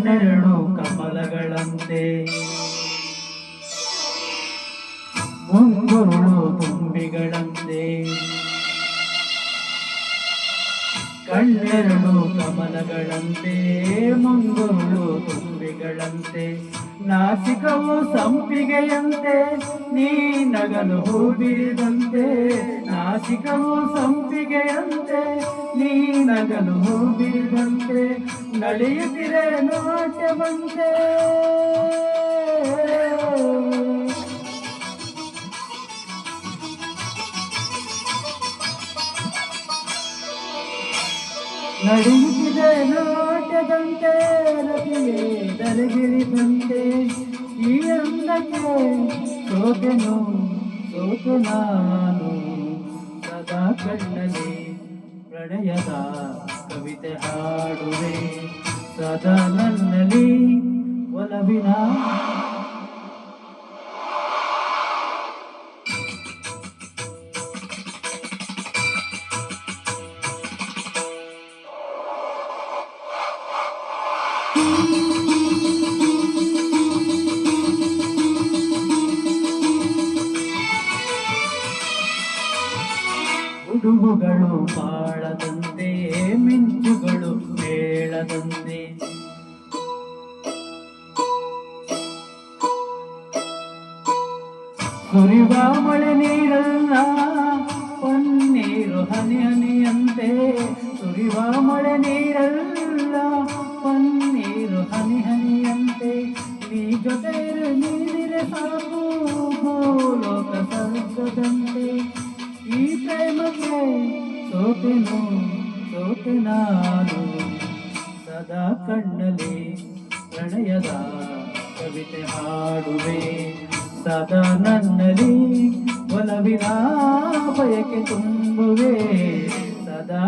ಕಣ್ಣೆರಡು ಕಮಲಗಳಂತೆ. ಮುಂಗುರುಳು ತುಂಬಿಗಳಂತೆ. ಕಣ್ಣೆರಡು ಕಮಲಗಳಂತೆ. ಮುಂಗುರುಳು ತುಂಬಿಗಳಂತೆ ನಾಸಿಕವು ಸಂಪಿಗೆಯಂತೆ ನೀ ನಗಲು ಹೂಬಿರಿದಂತೆ ನಾಸಿಕವು ಸಂಪಿಗೆಯಂತೆ ನೀ ನಗಲು ಹೂಬಿರಿದಂತೆ ನಡೆಯುತ್ತಿರೆ ನಾಟ್ಯವಂತೆ? ನಡೆಯುತ್ತಿದೆ ನಾಟ್ಯದಂತೆ ರತಿಯೇ ದರಗಿಳಿದಂತೆ ಈ ಅಂದಕ್ಕೆ ಸೋತೆನು, ಸೋತು ನಾನು. ಸದಾ ಕಣ್ಣಲ್ಲಿ ಪ್ರಣಯದ ಕವಿತೆ ಹಾಡುವೆ. ಸದಾ ನನ್ನಲ್ಲಿ ಒಲವಿನ ಗುಡುಗುಗಳು ಬಾಳದಂತೆ, ಮಿಂಚುಗಳು ಮೇಳದಂತೆ. ಸುರಿವ ಮಳೆ ನೀರಲ್ಲ, ಪನ್ನೀರು ಹನಿ ಹನಿಯಂತೆ ಸುರಿವ ಮಳೆ ನೀರಲ್ಲ, ಪನ್ನೀರು ಹನಿ ಹನಿಯಂತೆ ನೀ ಜೊತೆ ನೀರಿರೆ ಸಾಕು ಭೂಲೋಕ ಸ್ವರ್ಗದಂತೆ ಈ ಪ್ರೇಮಕ್ಕೆ ಸೋತೆನು ಸೋತೆ ನಾನು ಸದಾ ಕಣ್ಣಲ್ಲಿ ಪ್ರಣಯದ ಕವಿತೆ ಹಾಡುವೆ, ಸದಾ ನನ್ನಲ್ಲಿ ಒಲವಿನ ಬಯಕೆ ತುಂಬುವೆ, ಸದಾ